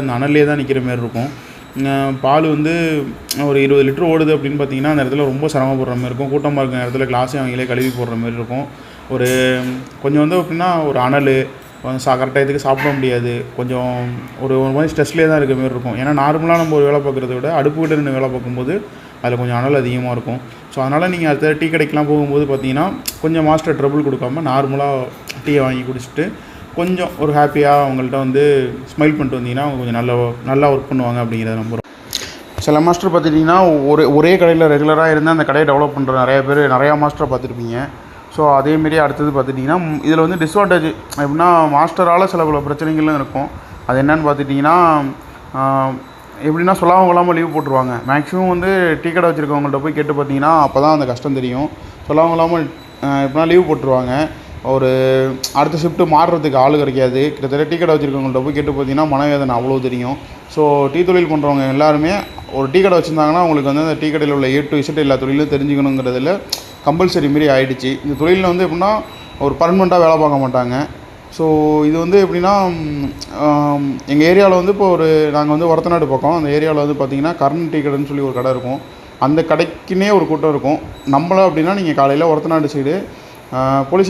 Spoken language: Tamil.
அந்த அனல்லே தான் நிற்கிற மாரி இருக்கும். பால் வந்து ஒரு இருபது லிட்டர் ஓடுது அப்படின்னு பார்த்தீங்கன்னா அந்த இடத்துல ரொம்ப சிரமப்படுற மாதிரி இருக்கும். கூட்டமாக இருக்கிற இடத்துல கிளாஸையும் அவங்களே கழுவி போடுற மாதிரி இருக்கும். ஒரு கொஞ்சம் வந்து எப்படின்னா ஒரு அனல் சா கரெக்ட் டயத்துக்கு சாப்பிட முடியாது. கொஞ்சம் ஒரு ஒரு மாதிரி ஸ்ட்ரெஸ்லேயே தான் இருக்கிற மாதிரி இருக்கும். ஏன்னா நார்மலாக நம்ம ஒரு வேலை பார்க்குறத விட அடுப்பு கிட்ட நின்று வேலை பார்க்கும்போது அதில் கொஞ்சம் அனல் அதிகமாக இருக்கும். ஸோ அதனால் நீங்கள் அடுத்த டீ கடைக்கெலாம் போகும்போது பார்த்தீங்கன்னா கொஞ்சம் மாஸ்டர் ட்ரபுள் கொடுக்காம நார்மலாக டீயை வாங்கி குடிச்சிட்டு கொஞ்சம் ஒரு ஹாப்பியாக அவங்கள்ட்ட வந்து ஸ்மைல் பண்ணிட்டு வந்தீங்கன்னா அவங்க கொஞ்சம் நல்லா நல்லா ஒர்க் பண்ணுவாங்க அப்படிங்கிறத நம்புகிறோம் சில மாஸ்டர் பார்த்துட்டிங்கன்னா ஒரே ஒரே கடையில் ரெகுலராக இருந்து அந்த கடையை டெவலப் பண்ணுற நிறைய பேர் நிறையா மாஸ்டரை பார்த்துருப்பீங்க. ஸோ அதேமாரி அடுத்தது பார்த்துட்டிங்கன்னா இதில் வந்து டிஸ்அட்வான்டேஜ் எப்படின்னா மாஸ்டரால் சில பல பிரச்சனைகளும் இருக்கும். அது என்னன்னு பார்த்துட்டிங்கன்னா எப்படின்னா சொல்லாமல் கொள்ளாமல் லீவ் போட்டுருவாங்க. மேக்ஸிமம் வந்து டீ கடை வச்சுருக்கவங்கள்ட்ட போய் கேட்டு பார்த்தீங்கன்னா அப்போ தான் அந்த கஷ்டம் தெரியும். சொல்லாமல் கொள்ளாமல் எப்படின்னா லீவ் போட்டுருவாங்க. ஒரு அடுத்த ஷிஃப்ட்டு மாறுறதுக்கு ஆள் கிடைக்காது. கிட்டத்தட்ட டீ கடை வச்சுருக்கவங்கள்ட்ட போய் கேட்டு பார்த்தீங்கன்னா மனவேதனை அவ்வளோ தெரியும். ஸோ டீ தொழில் பண்ணுறவங்க எல்லாருமே ஒரு டீ கடை வச்சுருந்தாங்கன்னா அவங்களுக்கு வந்து அந்த டீ கடையில் உள்ள ஏ டு இசட் எல்லா தொழிலும் தெரிஞ்சுக்கணுங்கிறதுல கம்பல்சரி மாரி ஆகிடுச்சு இந்த தொழிலில் வந்து எப்படின்னா ஒரு பர்மனெண்ட்டாக வேலை பார்க்க மாட்டாங்க. ஸோ இது வந்து எப்படின்னா எங்கள் ஏரியாவில் வந்து இப்போ ஒரு நாங்கள் வந்து ஒரத்தநாடு பக்கம். அந்த ஏரியாவில் வந்து பார்த்தீங்கன்னா கரண்ட் டீ கடைன்னு சொல்லி ஒரு கடை இருக்கும். அந்த கடைக்குன்னே ஒரு கூட்டம் இருக்கும். நம்மளை அப்படின்னா நீங்கள் காலையில் ஒரத்தநாடு சைடு போலீஸ்